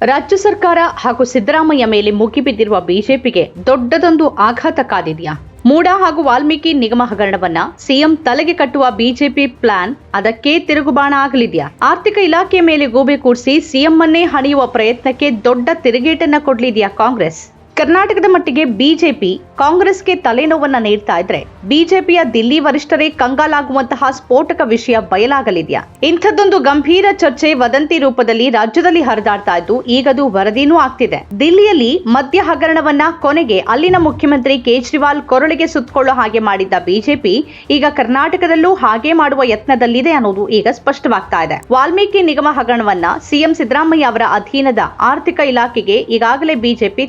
ರಾಜ್ಯ ಸರ್ಕಾರ ಹಾಗೂ ಸಿದ್ದರಾಮಯ್ಯ ಮೇಲೆ ಮುಗಿಬಿದ್ದಿರುವ ಬಿಜೆಪಿಗೆ ದೊಡ್ಡದೊಂದು ಆಘಾತ ಕಾದಿದೆಯಾ? ಮೂಡಾ ಹಾಗೂ ವಾಲ್ಮೀಕಿ ನಿಗಮ ಹಗರಣವನ್ನ ಸಿಎಂ ತಲೆಗೆ ಕಟ್ಟುವ ಬಿಜೆಪಿ ಪ್ಲಾನ್ ಅದಕ್ಕೆ ತಿರುಗುಬಾಣ ಆಗಲಿದೆಯಾ? ಆರ್ಥಿಕ ಇಲಾಖೆ ಮೇಲೆ ಗೂಬೆ ಕೂಡಿಸಿ ಸಿಎಂ ಅನ್ನೇ ಹಣಿಯುವ ಪ್ರಯತ್ನಕ್ಕೆ ದೊಡ್ಡ ತಿರುಗೇಟನ್ನ ಕೊಡಲಿದೆಯಾ ಕಾಂಗ್ರೆಸ್? ಕರ್ನಾಟಕದ ಮಟ್ಟಿಗೆ ಬಿಜೆಪಿ ಕಾಂಗ್ರೆಸ್ಗೆ ತಲೆನೋವನ್ನ ನೀಡ್ತಾ ಇದ್ರೆ ಬಿಜೆಪಿಯ ದಿಲ್ಲಿ ವರಿಷ್ಠರೇ ಕಂಗಾಲಾಗುವಂತಹ ಸ್ಫೋಟಕ ವಿಷಯ ಬಯಲಾಗಲಿದೆಯಾ? ಇಂಥದ್ದೊಂದು ಗಂಭೀರ ಚರ್ಚೆ ವದಂತಿ ರೂಪದಲ್ಲಿ ರಾಜ್ಯದಲ್ಲಿ ಹರಿದಾಡ್ತಾ ಇದ್ದು ಈಗದು ವರದಿನೂ ಆಗ್ತಿದೆ. ದಿಲ್ಲಿಯಲ್ಲಿ ಮದ್ಯ ಹಗರಣವನ್ನ ಕೊನೆಗೆ ಅಲ್ಲಿನ ಮುಖ್ಯಮಂತ್ರಿ ಕೇಜ್ರಿವಾಲ್ ಕೊರಳಿಗೆ ಸುತ್ತಕೊಳ್ಳೋ ಹಾಗೆ ಮಾಡಿದ್ದ ಬಿಜೆಪಿ ಈಗ ಕರ್ನಾಟಕದಲ್ಲೂ ಹಾಗೆ ಮಾಡುವ ಯತ್ನದಲ್ಲಿದೆ ಅನ್ನೋದು ಈಗ ಸ್ಪಷ್ಟವಾಗ್ತಾ ಇದೆ. ವಾಲ್ಮೀಕಿ ನಿಗಮ ಹಗರಣವನ್ನ ಸಿಎಂ ಸಿದ್ದರಾಮಯ್ಯ ಅವರ ಅಧೀನದ ಆರ್ಥಿಕ ಇಲಾಖೆಗೆ ಈಗಾಗಲೇ ಬಿಜೆಪಿ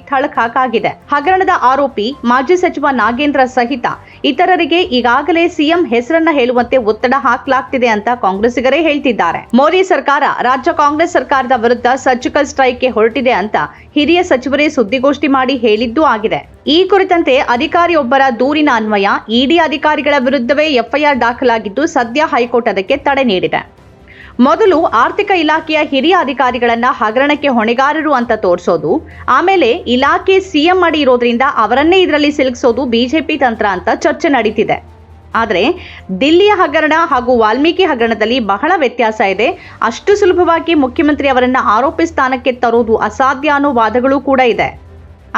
ಥಳಕಾಗಿದೆ ಹಗರಣದ ಆರೋಪಿ ಮಾಜಿ ಸಚಿವ ನಾಗೇಂದ್ರ ಸಹಿತ ಇತರರಿಗೆ ಈಗಾಗಲೇ ಸಿಎಂ ಹೆಸರನ್ನ ಹೇಳುವಂತೆ ಒತ್ತಡ ಹಾಕಲಾಗ್ತಿದೆ ಅಂತ ಕಾಂಗ್ರೆಸ್ಸಿಗರೇ ಹೇಳ್ತಿದ್ದಾರೆ. ಮೋದಿ ಸರ್ಕಾರ ರಾಜ್ಯ ಕಾಂಗ್ರೆಸ್ ಸರ್ಕಾರದ ವಿರುದ್ಧ ಸರ್ಜಿಕಲ್ ಸ್ಟ್ರೈಕ್ಗೆ ಹೊರಟಿದೆ ಅಂತ ಹಿರಿಯ ಸಚಿವರೇ ಸುದ್ದಿಗೋಷ್ಠಿ ಮಾಡಿ ಹೇಳಿದ್ದೂ ಆಗಿದೆ. ಈ ಕುರಿತಂತೆ ಅಧಿಕಾರಿಯೊಬ್ಬರ ದೂರಿನ ಅನ್ವಯ ಇಡಿ ಅಧಿಕಾರಿಗಳ ವಿರುದ್ಧವೇ ಎಫ್ಐಆರ್ ದಾಖಲಾಗಿದ್ದು ಸದ್ಯ ಹೈಕೋರ್ಟ್ ಅದಕ್ಕೆ ತಡೆ ನೀಡಿದೆ. ಮೊದಲು ಆರ್ಥಿಕ ಇಲಾಖೆಯ ಹಿರಿಯ ಅಧಿಕಾರಿಗಳನ್ನ ಹಗರಣಕ್ಕೆ ಹೊಣೆಗಾರರು ಅಂತ ತೋರಿಸೋದು, ಆಮೇಲೆ ಇಲಾಖೆ ಸಿಎಂ ಅಡಿ ಇರೋದ್ರಿಂದ ಅವರನ್ನೇ ಇದರಲ್ಲಿ ಸಿಲುಕಿಸೋದು ಬಿಜೆಪಿ ತಂತ್ರ ಅಂತ ಚರ್ಚೆ ನಡೀತಿದೆ. ಆದರೆ ದಿಲ್ಲಿಯ ಹಗರಣ ಹಾಗೂ ವಾಲ್ಮೀಕಿ ಹಗರಣದಲ್ಲಿ ಬಹಳ ವ್ಯತ್ಯಾಸ ಇದೆ. ಅಷ್ಟು ಸುಲಭವಾಗಿ ಮುಖ್ಯಮಂತ್ರಿ ಅವರನ್ನ ಆರೋಪಿ ಸ್ಥಾನಕ್ಕೆ ತರೋದು ಅಸಾಧ್ಯ ಅನ್ನೋ ವಾದಗಳು ಕೂಡ ಇದೆ.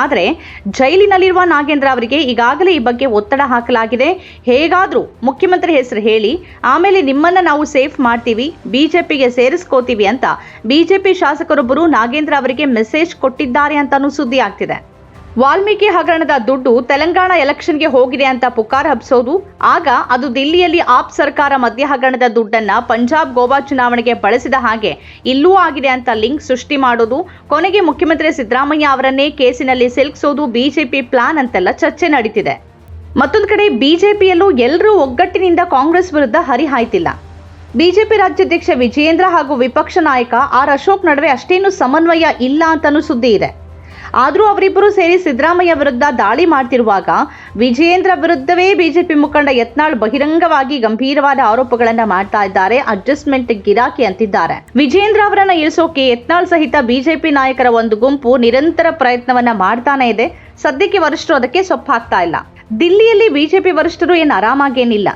ಆದರೆ ಜೈಲಿನಲ್ಲಿರುವ ನಾಗೇಂದ್ರ ಅವರಿಗೆ ಈಗಾಗಲೇ ಈ ಬಗ್ಗೆ ಒತ್ತಡ ಹಾಕಲಾಗಿದೆ. ಹೇಗಾದರೂ ಮುಖ್ಯಮಂತ್ರಿ ಹೆಸರು ಹೇಳಿ, ಆಮೇಲೆ ನಿಮ್ಮನ್ನ ನಾವು ಸೇಫ್ ಮಾಡ್ತೀವಿ, ಬಿಜೆಪಿಗೆ ಸೇರಿಸ್ಕೋತೀವಿ ಅಂತ ಬಿಜೆಪಿ ಶಾಸಕರೊಬ್ಬರು ನಾಗೇಂದ್ರ ಅವರಿಗೆ ಮೆಸೇಜ್ ಕೊಟ್ಟಿದ್ದಾರೆ ಅಂತಾನೂ ಸುದ್ದಿ ಆಗ್ತಿದೆ. ವಾಲ್ಮೀಕಿ ಹಗರಣದ ದುಡ್ಡು ತೆಲಂಗಾಣ ಎಲೆಕ್ಷನ್ಗೆ ಹೋಗಿದೆ ಅಂತ ಪುಕಾರ ಹಬ್ಸೋದು. ಆಗ ಅದು ದಿಲ್ಲಿಯಲ್ಲಿ ಆಪ್ ಸರ್ಕಾರ ಮದ್ಯ ಹಗರಣದ ದುಡ್ಡನ್ನ ಪಂಜಾಬ್ ಗೋವಾ ಚುನಾವಣೆಗೆ ಬಳಸಿದ ಹಾಗೆ ಇಲ್ಲೂ ಆಗಿದೆ ಅಂತ ಲಿಂಕ್ ಸೃಷ್ಟಿ ಮಾಡೋದು. ಕೊನೆಗೆ ಮುಖ್ಯಮಂತ್ರಿ ಸಿದ್ದರಾಮಯ್ಯ ಅವರನ್ನೇ ಕೇಸಿನಲ್ಲಿ ಸಿಲುಕಿಸೋದು ಬಿಜೆಪಿ ಪ್ಲಾನ್ ಅಂತೆಲ್ಲ ಚರ್ಚೆ ನಡೀತಿದೆ. ಮತ್ತೊಂದು ಕಡೆ ಬಿಜೆಪಿಯಲ್ಲೂ ಎಲ್ಲರೂ ಒಗ್ಗಟ್ಟಿನಿಂದ ಕಾಂಗ್ರೆಸ್ ವಿರುದ್ಧ ಹರಿಹಾಯ್ತಿಲ್ಲ. ಬಿಜೆಪಿ ರಾಜ್ಯಾಧ್ಯಕ್ಷ ವಿಜಯೇಂದ್ರ ಹಾಗೂ ವಿಪಕ್ಷ ನಾಯಕ ಆರ್ ಅಶೋಕ್ ನಡುವೆ ಅಷ್ಟೇನು ಸಮನ್ವಯ ಇಲ್ಲ ಅಂತಲೂ ಸುದ್ದಿ ಇದೆ. ಆದರೂ ಅವರಿಬ್ಬರು ಸೇರಿ ಸಿದ್ದರಾಮಯ್ಯ ವಿರುದ್ಧ ದಾಳಿ ಮಾಡ್ತಿರುವಾಗ ವಿಜಯೇಂದ್ರ ವಿರುದ್ಧವೇ ಬಿಜೆಪಿ ಮುಖಂಡ ಯತ್ನಾಳ್ ಬಹಿರಂಗವಾಗಿ ಗಂಭೀರವಾದ ಆರೋಪಗಳನ್ನ ಮಾಡ್ತಾ ಇದ್ದಾರೆ. ಅಡ್ಜಸ್ಟ್ಮೆಂಟ್ ಗಿರಾಕಿ ಅಂತಿದ್ದಾರೆ. ವಿಜಯೇಂದ್ರ ಅವರನ್ನು ಇಳಿಸೋಕೆ ಯತ್ನಾಳ್ ಸಹಿತ ಬಿಜೆಪಿ ನಾಯಕರ ಒಂದು ಗುಂಪು ನಿರಂತರ ಪ್ರಯತ್ನವನ್ನ ಮಾಡ್ತಾನೆ ಇದೆ. ಸದ್ಯಕ್ಕೆ ವರಿಷ್ಠರು ಅದಕ್ಕೆ ಸೊಪ್ಪಾಗ್ತಾ ಇಲ್ಲ. ದಿಲ್ಲಿಯಲ್ಲಿ ಬಿಜೆಪಿ ವರಿಷ್ಠರು ಏನು ಆರಾಮಾಗೇನಿಲ್ಲ.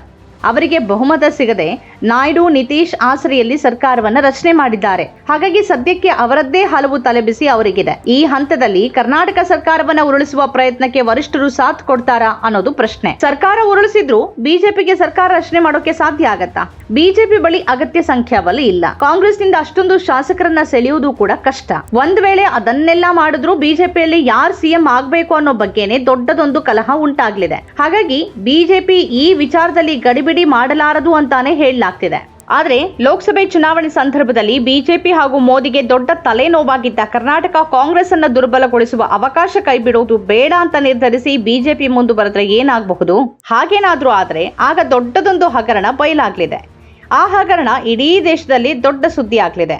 ಅವರಿಗೆ ಬಹುಮತ ಸಿಗದೆ ನಾಯ್ಡು ನಿತೀಶ್ ಆಸರೆಯಲ್ಲಿ ಸರ್ಕಾರವನ್ನ ರಚನೆ ಮಾಡಿದ್ದಾರೆ. ಹಾಗಾಗಿ ಸದ್ಯಕ್ಕೆ ಅವರದ್ದೇ ಹಲವು ತಲೆಬಿಸಿ ಅವರಿಗಿದೆ. ಈ ಹಂತದಲ್ಲಿ ಕರ್ನಾಟಕ ಸರ್ಕಾರವನ್ನ ಉರುಳಿಸುವ ಪ್ರಯತ್ನಕ್ಕೆ ವರಿಷ್ಠರು ಸಾಥ್ ಕೊಡ್ತಾರಾ ಅನ್ನೋದು ಪ್ರಶ್ನೆ. ಸರ್ಕಾರ ಉರುಳಿಸಿದ್ರು ಬಿಜೆಪಿಗೆ ಸರ್ಕಾರ ರಚನೆ ಮಾಡೋಕೆ ಸಾಧ್ಯ ಆಗತ್ತಾ? ಬಿಜೆಪಿ ಬಳಿ ಅಗತ್ಯ ಸಂಖ್ಯಾಬಲ ಇಲ್ಲ. ಕಾಂಗ್ರೆಸ್ನಿಂದ ಅಷ್ಟೊಂದು ಶಾಸಕರನ್ನ ಸೆಳೆಯುವುದು ಕೂಡ ಕಷ್ಟ. ಒಂದ್ ವೇಳೆ ಅದನ್ನೆಲ್ಲ ಮಾಡಿದ್ರು ಬಿಜೆಪಿಯಲ್ಲಿ ಯಾರು ಸಿಎಂ ಆಗ್ಬೇಕು ಅನ್ನೋ ಬಗ್ಗೆನೆ ದೊಡ್ಡದೊಂದು ಕಲಹ ಉಂಟಾಗ್ಲಿದೆ. ಹಾಗಾಗಿ ಬಿಜೆಪಿ ಈ ವಿಚಾರದಲ್ಲಿ ಗಡಿಬಿಡಿ ಮಾಡಲಾರದು ಅಂತಾನೆ ಹೇಳಲಾಗ್ತಿದೆ ಆದರೆ ಲೋಕಸಭೆ ಚುನಾವಣೆ ಸಂದರ್ಭದಲ್ಲಿ ಬಿಜೆಪಿ ಹಾಗೂ ಮೋದಿಗೆ ದೊಡ್ಡ ತಲೆನೋವಾಗಿದ್ದ ಕರ್ನಾಟಕ ಕಾಂಗ್ರೆಸ್ ಅನ್ನ ದುರ್ಬಲಗೊಳಿಸುವ ಅವಕಾಶ ಕೈಬಿಡುವುದು ಬೇಡ ಅಂತ ನಿರ್ಧರಿಸಿ ಬಿಜೆಪಿ ಮುಂದೆ ಬರೆದ್ರೆ ಏನಾಗಬಹುದು? ಹಾಗೇನಾದ್ರೂ ಆದ್ರೆ ಆಗ ದೊಡ್ಡದೊಂದು ಹಗರಣ ಬಯಲಾಗಲಿದೆ. ಆ ಹಗರಣ ಇಡೀ ದೇಶದಲ್ಲಿ ದೊಡ್ಡ ಸುದ್ದಿ ಆಗ್ಲಿದೆ.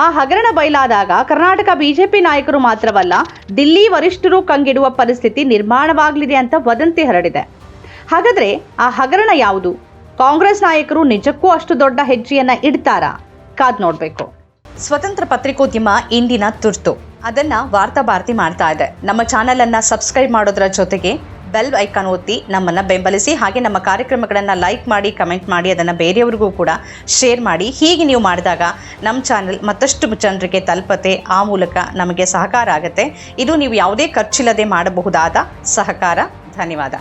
ಆ ಹಗರಣ ಬಯಲಾದಾಗ ಕರ್ನಾಟಕ ಬಿಜೆಪಿ ನಾಯಕರು ಮಾತ್ರವಲ್ಲ, ದಿಲ್ಲಿ ವರಿಷ್ಠರು ಕಂಗಿಡುವ ಪರಿಸ್ಥಿತಿ ನಿರ್ಮಾಣವಾಗಲಿದೆ ಅಂತ ವದಂತಿ ಹರಡಿದೆ. ಹಾಗಾದ್ರೆ ಆ ಹಗರಣ ಯಾವುದು? ಕಾಂಗ್ರೆಸ್ ನಾಯಕರು ನಿಜಕ್ಕೂ ಅಷ್ಟು ದೊಡ್ಡ ಹೆಜ್ಜೆಯನ್ನ ಇಡ್ತಾರಾ? ಕಾದ್ ನೋಡ್ಬೇಕು. ಸ್ವತಂತ್ರ ಪತ್ರಿಕೋದ್ಯಮ ಇಂದಿನ ತುರ್ತು. ಅದನ್ನ ವಾರ್ತಾ ಭಾರತಿ ಮಾಡ್ತಾ ಇದೆ. ನಮ್ಮ ಚಾನೆಲ್ ಅನ್ನ ಸಬ್ಸ್ಕ್ರೈಬ್ ಮಾಡೋದ್ರ ಜೊತೆಗೆ ಬೆಲ್ ಐಕಾನ್ ಒತ್ತಿ ನಮ್ಮನ್ನ ಬೆಂಬಲಿಸಿ, ಹಾಗೆ ನಮ್ಮ ಕಾರ್ಯಕ್ರಮಗಳನ್ನು ಲೈಕ್ ಮಾಡಿ ಕಮೆಂಟ್ ಮಾಡಿ, ಅದನ್ನು ಬೇರೆಯವ್ರಿಗೂ ಕೂಡ ಶೇರ್ ಮಾಡಿ. ಹೀಗೆ ನೀವು ಮಾಡಿದಾಗ ನಮ್ಮ ಚಾನೆಲ್ ಮತ್ತಷ್ಟು ಜನರಿಗೆ ತಲುಪತೆ, ಆ ಮೂಲಕ ನಮಗೆ ಸಹಕಾರ ಆಗುತ್ತೆ. ಇದು ನೀವು ಯಾವುದೇ ಖರ್ಚಿಲ್ಲದೆ ಮಾಡಬಹುದಾದ ಸಹಕಾರ. ಧನ್ಯವಾದ.